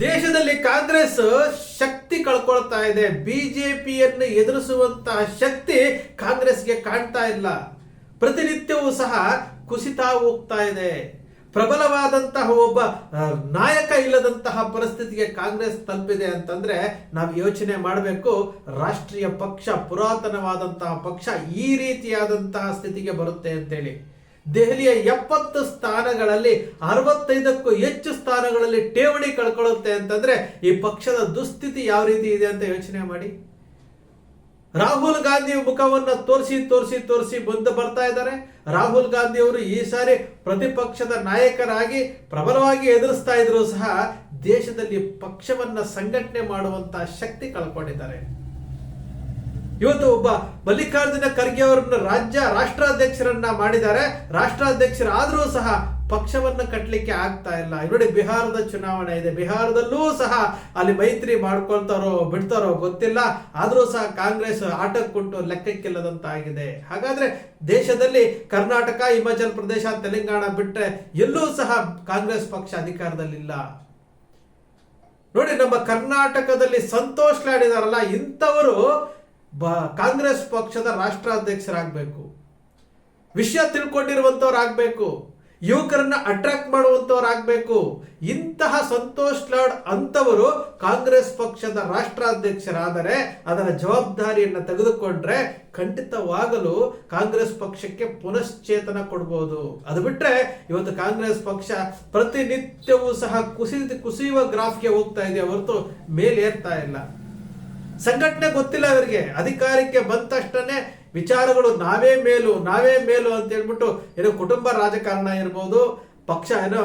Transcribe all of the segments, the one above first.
ದೇಶದಲ್ಲಿ ಕಾಂಗ್ರೆಸ್ ಶಕ್ತಿ ಕಳ್ಕೊಳ್ತಾ ಇದೆ. ಬಿಜೆಪಿಯನ್ನು ಎದುರಿಸುವಂತಹ ಶಕ್ತಿ ಕಾಂಗ್ರೆಸ್ಗೆ ಕಾಣ್ತಾ ಇಲ್ಲ. ಪ್ರತಿನಿತ್ಯವೂ ಸಹ ಕುಸಿತಾ ಹೋಗ್ತಾ ಇದೆ. ಪ್ರಬಲವಾದಂತಹ ಒಬ್ಬ ನಾಯಕ ಇಲ್ಲದಂತಹ ಪರಿಸ್ಥಿತಿಗೆ ಕಾಂಗ್ರೆಸ್ ತಲುಪಿದೆ ಅಂತಂದ್ರೆ ನಾವು ಯೋಚನೆ ಮಾಡಬೇಕು, ರಾಷ್ಟ್ರೀಯ ಪಕ್ಷ, ಪುರಾತನವಾದಂತಹ ಪಕ್ಷ ಈ ರೀತಿಯಾದಂತಹ ಸ್ಥಿತಿಗೆ ಬರುತ್ತೆ ಅಂತೇಳಿ. ದೆಹಲಿಯ ಎಪ್ಪತ್ತು ಸ್ಥಾನಗಳಲ್ಲಿ ಅರವತ್ತೈದಕ್ಕೂ ಹೆಚ್ಚು ಸ್ಥಾನಗಳಲ್ಲಿ ಠೇವಣಿ ಕಳ್ಕೊಳ್ಳುತ್ತೆ ಅಂತಂದ್ರೆ ಈ ಪಕ್ಷದ ದುಸ್ಥಿತಿ ಯಾವ ರೀತಿ ಇದೆ ಅಂತ ಯೋಚನೆ ಮಾಡಿ. ರಾಹುಲ್ ಗಾಂಧಿ ಮುಖವನ್ನು ತೋರಿಸಿ ತೋರಿಸಿ ತೋರಿಸಿ ಬಂದು ಬರ್ತಾ ಇದ್ದಾರೆ. ರಾಹುಲ್ ಗಾಂಧಿ ಅವರು ಈ ಸಾರಿ ಪ್ರತಿಪಕ್ಷದ ನಾಯಕರಾಗಿ ಪ್ರಬಲವಾಗಿ ಎದುರಿಸ್ತಾ ಇದ್ರು ಸಹ ದೇಶದಲ್ಲಿ ಪಕ್ಷವನ್ನ ಸಂಘಟನೆ ಮಾಡುವಂತಹ ಶಕ್ತಿ ಕಳ್ಕೊಂಡಿದ್ದಾರೆ. ಇವತ್ತು ಒಬ್ಬ ಮಲ್ಲಿಕಾರ್ಜುನ ಖರ್ಗೆ ಅವರನ್ನ ರಾಜ್ಯ ರಾಷ್ಟ್ರಾಧ್ಯಕ್ಷರನ್ನ ಮಾಡಿದ್ದಾರೆ. ರಾಷ್ಟ್ರಾಧ್ಯಕ್ಷರಾದರೂ ಸಹ ಪಕ್ಷವನ್ನ ಕಟ್ಟಲಿಕ್ಕೆ ಆಗ್ತಾ ಇಲ್ಲ. ನೋಡಿ ಬಿಹಾರದ ಚುನಾವಣೆ ಇದೆ. ಬಿಹಾರದಲ್ಲೂ ಸಹ ಅಲ್ಲಿ ಮೈತ್ರಿ ಮಾಡ್ಕೊಳ್ತಾರೋ ಬಿಡ್ತಾರೋ ಗೊತ್ತಿಲ್ಲ. ಆದರೂ ಸಹ ಕಾಂಗ್ರೆಸ್ ಆಟ ಕೊಟ್ಟು ಲೆಕ್ಕಕ್ಕಿಲ್ಲದಂತಾಗಿದೆ. ಹಾಗಾದ್ರೆ ದೇಶದಲ್ಲಿ ಕರ್ನಾಟಕ, ಹಿಮಾಚಲ ಪ್ರದೇಶ, ತೆಲಂಗಾಣ ಬಿಟ್ಟರೆ ಎಲ್ಲೂ ಸಹ ಕಾಂಗ್ರೆಸ್ ಪಕ್ಷ ಅಧಿಕಾರದಲ್ಲಿಲ್ಲ. ನೋಡಿ ನಮ್ಮ ಕರ್ನಾಟಕದಲ್ಲಿ ಸಂತೋಷ್ ಲಾಡ್ ಇದಾರಲ್ಲ ಇಂಥವರು ಬ, ಕಾಂಗ್ರೆಸ್ ಪಕ್ಷದ ರಾಷ್ಟ್ರಾಧ್ಯಕ್ಷರಾಗಬೇಕು. ವಿಷಯ ತಿಳ್ಕೊಂಡಿರುವಂತವ್ರಾಗಬೇಕು ಯುವಕರನ್ನ ಅಟ್ರಾಕ್ಟ್ ಮಾಡುವಂತವ್ರಾಗಬೇಕು ಇಂತಹ ಸಂತೋಷ್ ಲಾಡ್ ಅಂತವರು ಕಾಂಗ್ರೆಸ್ ಪಕ್ಷದ ರಾಷ್ಟ್ರಾಧ್ಯಕ್ಷರಾದರೆ ಅದರ ಜವಾಬ್ದಾರಿಯನ್ನು ತೆಗೆದುಕೊಂಡ್ರೆ ಖಂಡಿತವಾಗಲು ಕಾಂಗ್ರೆಸ್ ಪಕ್ಷಕ್ಕೆ ಪುನಶ್ಚೇತನ ಕೊಡ್ಬೋದು. ಅದು ಬಿಟ್ಟರೆ ಇವತ್ತು ಕಾಂಗ್ರೆಸ್ ಪಕ್ಷ ಪ್ರತಿನಿತ್ಯವೂ ಸಹ ಕುಸಿದ ಕುಸಿಯುವ ಗ್ರಾಫ್ಗೆ ಹೋಗ್ತಾ ಇದೆ ಹೊರತು ಮೇಲೇರ್ತಾ ಇಲ್ಲ. ಸಂಘಟನೆ ಗೊತ್ತಿಲ್ಲ ಅವರಿಗೆ. ಅಧಿಕಾರಕ್ಕೆ ಬಂದ ತಕ್ಷಣ ವಿಚಾರಗಳು ನಾವೇ ಮೇಲು ನಾವೇ ಮೇಲು ಅಂತ ಹೇಳ್ಬಿಟ್ಟು ಏನೋ ಕುಟುಂಬ ರಾಜಕಾರಣ ಇರ್ಬೋದು, ಪಕ್ಷ ಏನೋ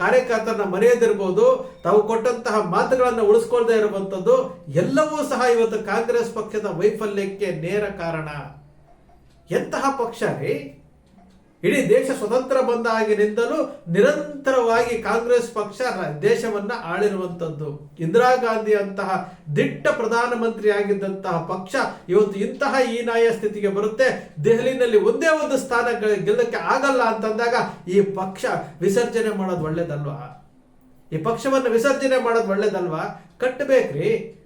ಕಾರ್ಯಕರ್ತರನ್ನ ಮರೆಯದಿರ್ಬೋದು, ತಾವು ಕೊಟ್ಟಂತಹ ಮಾತುಗಳನ್ನು ಉಳಿಸ್ಕೊಳ್ದೇ ಇರುವಂಥದ್ದು, ಎಲ್ಲವೂ ಸಹ ಇವತ್ತು ಕಾಂಗ್ರೆಸ್ ಪಕ್ಷದ ವೈಫಲ್ಯಕ್ಕೆ ನೇರ ಕಾರಣ. ಎಂತಹ ಪಕ್ಷ ರೀ? ಇಡೀ ದೇಶ ಸ್ವತಂತ್ರ ಬಂದಾಗಿನಿಂದಲೂ ನಿರಂತರವಾಗಿ ಕಾಂಗ್ರೆಸ್ ಪಕ್ಷ ದೇಶವನ್ನು ಆಳಿರುವಂತದ್ದು. ಇಂದಿರಾ ಗಾಂಧಿ ಅಂತಹ ದಿಟ್ಟ ಪ್ರಧಾನಮಂತ್ರಿ ಆಗಿದ್ದಂತಹ ಪಕ್ಷ ಇವತ್ತು ಇಂತಹ ಹೀನಾಯ ಸ್ಥಿತಿಗೆ ಬರುತ್ತೆ. ದೆಹಲಿನಲ್ಲಿ ಒಂದೇ ಒಂದು ಸ್ಥಾನ ಗೆಲ್ಲಕ್ಕೆ ಆಗಲ್ಲ ಅಂತಂದಾಗ ಈ ಪಕ್ಷ ವಿಸರ್ಜನೆ ಮಾಡೋದು ಒಳ್ಳೇದಲ್ವಾ? ಈ ಪಕ್ಷವನ್ನು ವಿಸರ್ಜನೆ ಮಾಡೋದು ಒಳ್ಳೇದಲ್ವಾ? ಕಟ್ಟಬೇಕ್ರಿ.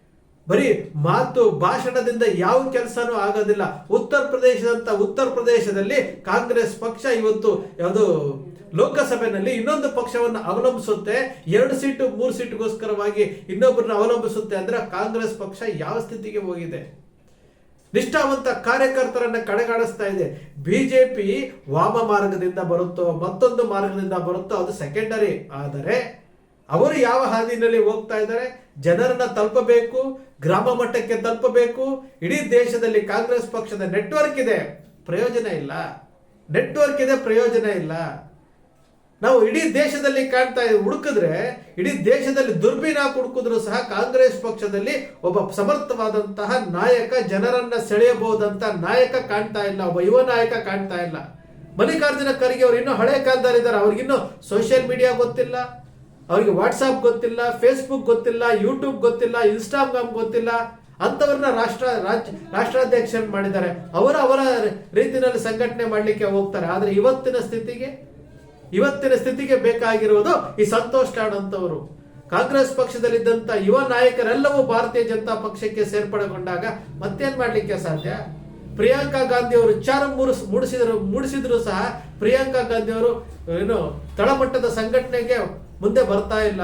ಬರೀ ಮಾತು ಭಾಷಣದಿಂದ ಯಾವ ಕೆಲಸನೂ ಆಗೋದಿಲ್ಲ. ಉತ್ತರ ಪ್ರದೇಶದಂತ ಉತ್ತರ ಪ್ರದೇಶದಲ್ಲಿ ಕಾಂಗ್ರೆಸ್ ಪಕ್ಷ ಇವತ್ತು ಯಾವುದು ಲೋಕಸಭೆಯಲ್ಲಿ ಇನ್ನೊಂದು ಪಕ್ಷವನ್ನು ಅವಲಂಬಿಸುತ್ತೆ. ಎರಡು ಸೀಟು, ಮೂರು ಸೀಟ್ಗೋಸ್ಕರವಾಗಿ ಇನ್ನೊಬ್ಬರನ್ನ ಅವಲಂಬಿಸುತ್ತೆ ಅಂದ್ರೆ ಕಾಂಗ್ರೆಸ್ ಪಕ್ಷ ಯಾವ ಸ್ಥಿತಿಗೆ ಹೋಗಿದೆ? ನಿಷ್ಠಾವಂತ ಕಾರ್ಯಕರ್ತರನ್ನ ಕಡೆಗಾಣಿಸ್ತಾ ಇದೆ. ಬಿಜೆಪಿ ವಾಮ ಮಾರ್ಗದಿಂದ ಬರುತ್ತೋ, ಮತ್ತೊಂದು ಮಾರ್ಗದಿಂದ ಬರುತ್ತೋ ಅದು ಸೆಕೆಂಡರಿ ಆದರೆ ಅವರು ಯಾವ ಹಾದಿನಲ್ಲಿ ಹೋಗ್ತಾ ಇದ್ದಾರೆ? ಜನರನ್ನ ತಲುಪಬೇಕು, ಗ್ರಾಮ ಮಟ್ಟಕ್ಕೆ ತಲುಪಬೇಕು. ಇಡೀ ದೇಶದಲ್ಲಿ ಕಾಂಗ್ರೆಸ್ ಪಕ್ಷದ ನೆಟ್ವರ್ಕ್ ಇದೆ. ಪ್ರಯೋಜನ ಇಲ್ಲ. ನೆಟ್ವರ್ಕ್ ಇದೆ, ಪ್ರಯೋಜನ ಇಲ್ಲ. ನಾವು ಇಡೀ ದೇಶದಲ್ಲಿ ಕಾಣ್ತಾ ಹುಡುಕಿದ್ರೆ, ಇಡೀ ದೇಶದಲ್ಲಿ ದುರ್ಬೀನ ಹುಡುಕಿದ್ರು ಸಹ ಕಾಂಗ್ರೆಸ್ ಪಕ್ಷದಲ್ಲಿ ಒಬ್ಬ ಸಮರ್ಥವಾದಂತಹ ನಾಯಕ, ಜನರನ್ನ ಸೆಳೆಯಬಹುದಂತ ನಾಯಕ ಕಾಣ್ತಾ ಇಲ್ಲ, ಒಬ್ಬ ಯುವ ನಾಯಕ ಕಾಣ್ತಾ ಇಲ್ಲ. ಮಲ್ಲಿಕಾರ್ಜುನ ಖರ್ಗೆ ಅವರು ಇನ್ನೂ ಹಳೆ ಕಾಲದಲ್ಲಿದ್ದಾರೆ. ಅವ್ರಿಗಿನ್ನೂ ಸೋಷಿಯಲ್ ಮೀಡಿಯಾ ಗೊತ್ತಿಲ್ಲ. ಅವ್ರಿಗೆ ವಾಟ್ಸಾಪ್ ಗೊತ್ತಿಲ್ಲ ಫೇಸ್ಬುಕ್ ಗೊತ್ತಿಲ್ಲ ಯೂಟ್ಯೂಬ್ ಗೊತ್ತಿಲ್ಲ ಇನ್ಸ್ಟಾಗ್ರಾಮ್ ಗೊತ್ತಿಲ್ಲ. ಅಂತವ್ರನ್ನ ರಾಷ್ಟ್ರ, ರಾಜ್ಯ ರಾಷ್ಟ್ರಾಧ್ಯಕ್ಷ ಮಾಡಿದ್ದಾರೆ. ಅವರು ಅವರ ರೀತಿಯಲ್ಲಿ ಸಂಘಟನೆ ಮಾಡಲಿಕ್ಕೆ ಹೋಗ್ತಾರೆ. ಆದ್ರೆ ಇವತ್ತಿನ ಸ್ಥಿತಿಗೆ ಇವತ್ತಿನ ಸ್ಥಿತಿಗೆ ಬೇಕಾಗಿರುವುದು ಈ ಸಂತೋಷ್ ಲಾಡ್ ಅಂತವರು. ಕಾಂಗ್ರೆಸ್ ಪಕ್ಷದಲ್ಲಿದ್ದಂತ ಯುವ ನಾಯಕರೆಲ್ಲವೂ ಭಾರತೀಯ ಜನತಾ ಪಕ್ಷಕ್ಕೆ ಸೇರ್ಪಡೆಗೊಂಡಾಗ ಮತ್ತೇನ್ ಮಾಡ್ಲಿಕ್ಕೆ ಸಾಧ್ಯ? ಪ್ರಿಯಾಂಕಾ ಗಾಂಧಿ ಅವರು ವಿಚಾರ ಮೂಡಿಸ್, ಮೂಡಿಸಿದ್ರು ಮೂಡಿಸಿದ್ರು ಸಹ ಪ್ರಿಯಾಂಕಾ ಗಾಂಧಿ ಅವರು, ಏನು, ತಳಮಟ್ಟದ ಸಂಘಟನೆಗೆ ಮುಂದೆ ಬರ್ತಾ ಇಲ್ಲ.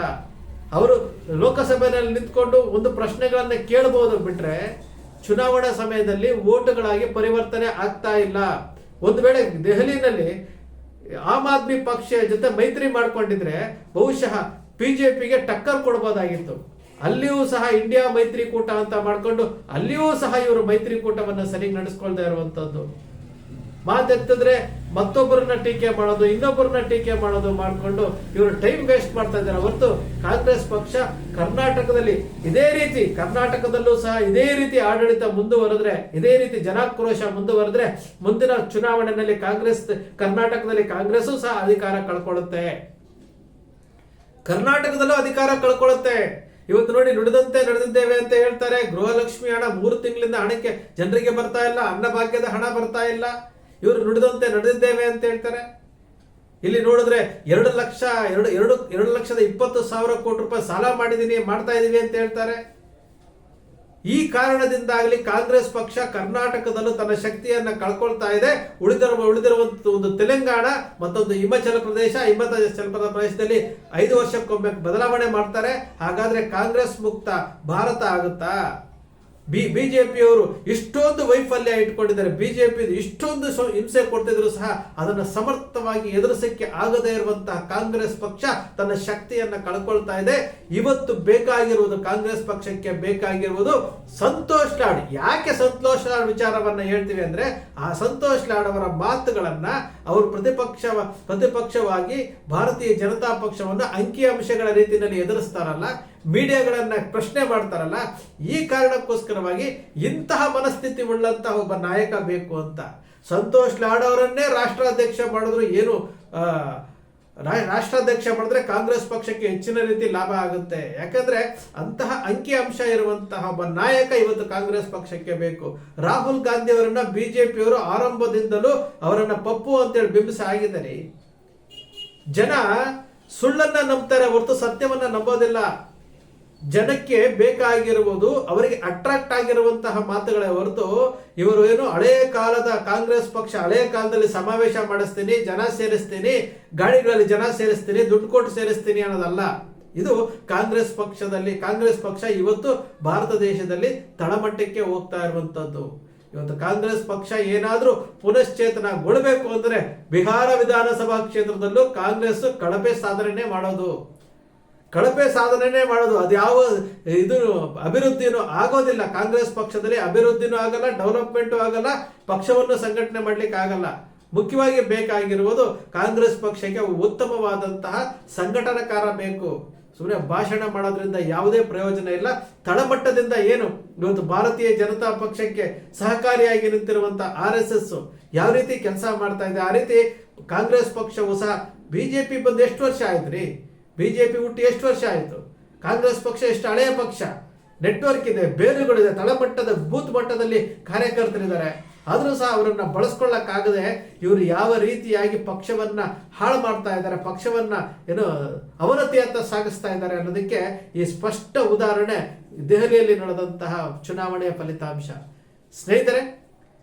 ಅವರು ಲೋಕಸಭೆಯಲ್ಲಿ ನಿಂತ್ಕೊಂಡು ಒಂದು ಪ್ರಶ್ನೆಗಳನ್ನ ಕೇಳಬಹುದು ಬಿಟ್ರೆ ಚುನಾವಣಾ ಸಮಯದಲ್ಲಿ ಓಟುಗಳಾಗಿ ಪರಿವರ್ತನೆ ಆಗ್ತಾ ಇಲ್ಲ. ಒಂದು ವೇಳೆ ದೆಹಲಿನಲ್ಲಿ ಆಮ್ ಆದ್ಮಿ ಪಕ್ಷ ಜೊತೆ ಮೈತ್ರಿ ಮಾಡ್ಕೊಂಡಿದ್ರೆ ಬಹುಶಃ ಬಿಜೆಪಿಗೆ ಟಕ್ಕರ್ ಕೊಡಬಹುದಾಗಿತ್ತು ಅಲ್ಲಿಯೂ ಸಹ ಇಂಡಿಯಾ ಮೈತ್ರಿಕೂಟ ಅಂತ ಮಾಡ್ಕೊಂಡು ಅಲ್ಲಿಯೂ ಸಹ ಇವರು ಮೈತ್ರಿಕೂಟವನ್ನು ಸರಿ ನಡೆಸ್ಕೊಳ್ತಾ ಇರುವಂತದ್ದು. ಮಾತೆತ್ತಿದ್ರೆ ಮತ್ತೊಬ್ಬರನ್ನ ಟೀಕೆ ಮಾಡೋದು, ಇನ್ನೊಬ್ಬರನ್ನ ಟೀಕೆ ಮಾಡೋದು ಮಾಡ್ಕೊಂಡು ಇವರು ಟೈಮ್ ವೇಸ್ಟ್ ಮಾಡ್ತಾ ಇದ್ದಾರೆ. ಹೊರತು ಕಾಂಗ್ರೆಸ್ ಪಕ್ಷ ಕರ್ನಾಟಕದಲ್ಲಿ ಇದೇ ರೀತಿ, ಕರ್ನಾಟಕದಲ್ಲೂ ಸಹ ಇದೇ ರೀತಿ ಆಡಳಿತ ಮುಂದುವರೆದ್ರೆ, ಇದೇ ರೀತಿ ಜನಾಕ್ರೋಶ ಮುಂದುವರೆದ್ರೆ ಮುಂದಿನ ಚುನಾವಣೆಯಲ್ಲಿ ಕಾಂಗ್ರೆಸ್, ಕರ್ನಾಟಕದಲ್ಲಿ ಕಾಂಗ್ರೆಸ್ ಸಹ ಅಧಿಕಾರ ಕಳ್ಕೊಳ್ಳುತ್ತೆ. ಕರ್ನಾಟಕದಲ್ಲೂ ಅಧಿಕಾರ ಕಳ್ಕೊಳ್ಳುತ್ತೆ. ಇವತ್ತು ನೋಡಿ ನುಡಿದಂತೆ ನಡೆದಿದ್ದೇವೆ ಅಂತ ಹೇಳ್ತಾರೆ. ಗೃಹಲಕ್ಷ್ಮಿ ಹಣ ಮೂರು ತಿಂಗಳಿಂದ ಹಣಕ್ಕೆ ಜನರಿಗೆ ಬರ್ತಾ ಇಲ್ಲ, ಅನ್ನಭಾಗ್ಯದ ಹಣ ಬರ್ತಾ ಇಲ್ಲ. ಇವರು ನುಡಿದಂತೆ ನಡೆದಿದ್ದೇವೆ ಅಂತ ಹೇಳ್ತಾರೆ. ಇಲ್ಲಿ ನೋಡಿದ್ರೆ ಎರಡು ಲಕ್ಷ, ಎರಡು ಎರಡು ಎರಡು ಲಕ್ಷದ ಇಪ್ಪತ್ತು ಸಾವಿರ ಕೋಟಿ ರೂಪಾಯಿ ಸಾಲ ಮಾಡಿದ್ದೀನಿ ಮಾಡ್ತಾ ಇದ್ದೀವಿ ಅಂತ ಹೇಳ್ತಾರೆ. ಈ ಕಾರಣದಿಂದಾಗಲಿ ಕಾಂಗ್ರೆಸ್ ಪಕ್ಷ ಕರ್ನಾಟಕದಲ್ಲೂ ತನ್ನ ಶಕ್ತಿಯನ್ನ ಕಳ್ಕೊಳ್ತಾ ಇದೆ. ಉಳಿದಿರುವ ಉಳಿದಿರುವಂತ ಒಂದು ತೆಲಂಗಾಣ, ಮತ್ತೊಂದು ಹಿಮಾಚಲ ಪ್ರದೇಶ ಹಿಮಾಚಲ ಪ್ರದೇಶದಲ್ಲಿ ಐದು ವರ್ಷಕ್ಕೊಮ್ಮೆ ಬದಲಾವಣೆ ಮಾಡ್ತಾರೆ. ಹಾಗಾದ್ರೆ ಕಾಂಗ್ರೆಸ್ ಮುಕ್ತ ಭಾರತ ಆಗುತ್ತಾ? ಬಿ, ಬಿಜೆಪಿಯವರು ಇಷ್ಟೊಂದು ವೈಫಲ್ಯ ಇಟ್ಕೊಂಡಿದ್ದಾರೆ. ಬಿಜೆಪಿ ಇಷ್ಟೊಂದು ಹಿಂಸೆ ಕೊಡ್ತಿದ್ರು ಸಹ ಅದನ್ನು ಸಮರ್ಥವಾಗಿ ಎದುರಿಸಕ್ಕೆ ಆಗದೇ ಇರುವಂತಹ ಕಾಂಗ್ರೆಸ್ ಪಕ್ಷ ತನ್ನ ಶಕ್ತಿಯನ್ನ ಕಳ್ಕೊಳ್ತಾ ಇದೆ. ಇವತ್ತು ಬೇಕಾಗಿರುವುದು ಕಾಂಗ್ರೆಸ್ ಪಕ್ಷಕ್ಕೆ ಬೇಕಾಗಿರುವುದು ಸಂತೋಷ್ ಲಾಡ್. ಯಾಕೆ ಸಂತೋಷ್ ಲಾಡ್ ವಿಚಾರವನ್ನ ಹೇಳ್ತೀವಿ ಅಂದ್ರೆ ಆ ಸಂತೋಷ್ ಲಾಡ್ ಅವರ ಮಾತುಗಳನ್ನ ಅವರು ಪ್ರತಿಪಕ್ಷ ಪ್ರತಿಪಕ್ಷವಾಗಿ ಭಾರತೀಯ ಜನತಾ ಪಕ್ಷವನ್ನು ಅಂಕಿಅಂಶಗಳ ರೀತಿಯಲ್ಲಿ ಎದುರಿಸ್ತಾರಲ್ಲ ಮೀಡಿಯಾಗಳನ್ನ ಪ್ರಶ್ನೆ ಮಾಡ್ತಾರಲ್ಲ, ಈ ಕಾರಣಕ್ಕೋಸ್ಕರವಾಗಿ ಇಂತಹ ಮನಸ್ಥಿತಿ ಉಳ್ಳಂತಹ ಒಬ್ಬ ನಾಯಕ ಬೇಕು ಅಂತ. ಸಂತೋಷ್ ಲಾಡ್ ಅವರನ್ನೇ ರಾಷ್ಟ್ರಾಧ್ಯಕ್ಷ ಮಾಡಿದ್ರು ಏನು ರಾಷ್ಟ್ರಾಧ್ಯಕ್ಷ ಮಾಡಿದ್ರೆ ಕಾಂಗ್ರೆಸ್ ಪಕ್ಷಕ್ಕೆ ಹೆಚ್ಚಿನ ರೀತಿ ಲಾಭ ಆಗುತ್ತೆ. ಯಾಕಂದ್ರೆ ಅಂತಹ ಅಂಕಿ ಅಂಶ ಇರುವಂತಹ ಒಬ್ಬ ನಾಯಕ ಇವತ್ತು ಕಾಂಗ್ರೆಸ್ ಪಕ್ಷಕ್ಕೆ ಬೇಕು. ರಾಹುಲ್ ಗಾಂಧಿ ಅವರನ್ನ ಬಿಜೆಪಿಯವರು ಆರಂಭದಿಂದಲೂ ಅವರನ್ನ ಪಪ್ಪು ಅಂತೇಳಿ ಬಿಂಬಿಸ ಆಗಿದ್ದಾರೆ. ಜನ ಸುಳ್ಳನ್ನ ನಂಬ್ತಾರೆ ಹೊರತು ಸತ್ಯವನ್ನ ನಂಬೋದಿಲ್ಲ. ಜನಕ್ಕೆ ಬೇಕಾಗಿರುವುದು, ಅವರಿಗೆ ಅಟ್ರಾಕ್ಟ್ ಆಗಿರುವಂತಹ ಮಾತುಗಳೇ ಹೊರತು ಇವರು ಏನು ಹಳೆಯ ಕಾಲದ ಕಾಂಗ್ರೆಸ್ ಪಕ್ಷ ಹಳೆಯ ಕಾಲದಲ್ಲಿ ಸಮಾವೇಶ ಮಾಡಿಸ್ತೀನಿ, ಜನ ಸೇರಿಸ್ತೀನಿ, ಗಾಡಿಗಳಲ್ಲಿ ಜನ ಸೇರಿಸ್ತೀನಿ, ದುಡ್ಡು ಕೊಟ್ಟು ಸೇರಿಸ್ತೀನಿ ಅನ್ನೋದಲ್ಲ. ಇದು ಕಾಂಗ್ರೆಸ್ ಪಕ್ಷದಲ್ಲಿ, ಕಾಂಗ್ರೆಸ್ ಪಕ್ಷ ಇವತ್ತು ಭಾರತ ದೇಶದಲ್ಲಿ ತಳಮಟ್ಟಕ್ಕೆ ಹೋಗ್ತಾ ಇರುವಂತದ್ದು. ಇವತ್ತು ಕಾಂಗ್ರೆಸ್ ಪಕ್ಷ ಏನಾದರೂ ಪುನಶ್ಚೇತನಗೊಳ್ಬೇಕು ಅಂದ್ರೆ ಬಿಹಾರ ವಿಧಾನಸಭಾ ಕ್ಷೇತ್ರದಲ್ಲೂ ಕಾಂಗ್ರೆಸ್ ಕಳಪೆ ಸಾಧನೆ ಮಾಡೋದು. ಕಳಪೆ ಸಾಧನೆನೇ ಮಾಡೋದು. ಅದು ಯಾವ ಇದು ಅಭಿವೃದ್ಧಿನೂ ಆಗೋದಿಲ್ಲ. ಕಾಂಗ್ರೆಸ್ ಪಕ್ಷದಲ್ಲಿ ಅಭಿವೃದ್ಧಿನೂ ಆಗಲ್ಲ, ಡೆವಲಪ್ಮೆಂಟು ಆಗಲ್ಲ, ಪಕ್ಷವನ್ನು ಸಂಘಟನೆ ಮಾಡ್ಲಿಕ್ಕೆ ಆಗಲ್ಲ. ಮುಖ್ಯವಾಗಿ ಬೇಕಾಗಿರುವುದು ಕಾಂಗ್ರೆಸ್ ಪಕ್ಷಕ್ಕೆ ಉತ್ತಮವಾದಂತಹ ಸಂಘಟನಾಕಾರ ಬೇಕು. ಸುಮ್ಮನೆ ಭಾಷಣ ಮಾಡೋದ್ರಿಂದ ಯಾವುದೇ ಪ್ರಯೋಜನ ಇಲ್ಲ. ತಳಮಟ್ಟದಿಂದ ಏನು? ಇವತ್ತು ಭಾರತೀಯ ಜನತಾ ಪಕ್ಷಕ್ಕೆ ಸಹಕಾರಿಯಾಗಿ ನಿಂತಿರುವಂತಹ ಆರ್ ಎಸ್ ಎಸ್ ಯಾವ ರೀತಿ ಕೆಲಸ ಮಾಡ್ತಾ ಇದೆ? ಆ ರೀತಿ ಕಾಂಗ್ರೆಸ್ ಪಕ್ಷವು ಸಹ ಬಿಜೆಪಿ ಬಂದು ಎಷ್ಟು ವರ್ಷ ಆಯ್ತು ರೀ ಬಿಜೆಪಿ ಹುಟ್ಟಿ ಎಷ್ಟು ವರ್ಷ ಆಯಿತು? ಕಾಂಗ್ರೆಸ್ ಪಕ್ಷ ಎಷ್ಟು ಹಳೆಯ ಪಕ್ಷ? ನೆಟ್ವರ್ಕ್ ಇದೆ, ಬೇರುಗಳಿದೆ, ತಳಮಟ್ಟದ, ಬೂತ್ ಮಟ್ಟದಲ್ಲಿ ಕಾರ್ಯಕರ್ತರಿದ್ದಾರೆ. ಆದರೂ ಸಹ ಅವರನ್ನ ಬಳಸ್ಕೊಳ್ಳಕ್ಕಾಗದೆ ಇವರು ಯಾವ ರೀತಿಯಾಗಿ ಪಕ್ಷವನ್ನ ಹಾಳು ಮಾಡ್ತಾ ಇದ್ದಾರೆ, ಪಕ್ಷವನ್ನ ಏನು ಅವನತಿಯತ್ತ ಸಾಗಿಸ್ತಾ ಇದ್ದಾರೆ ಅನ್ನೋದಕ್ಕೆ ಈ ಸ್ಪಷ್ಟ ಉದಾಹರಣೆ ದೆಹಲಿಯಲ್ಲಿ ನಡೆದಂತಹ ಚುನಾವಣೆಯ ಫಲಿತಾಂಶ. ಸ್ನೇಹಿತರೆ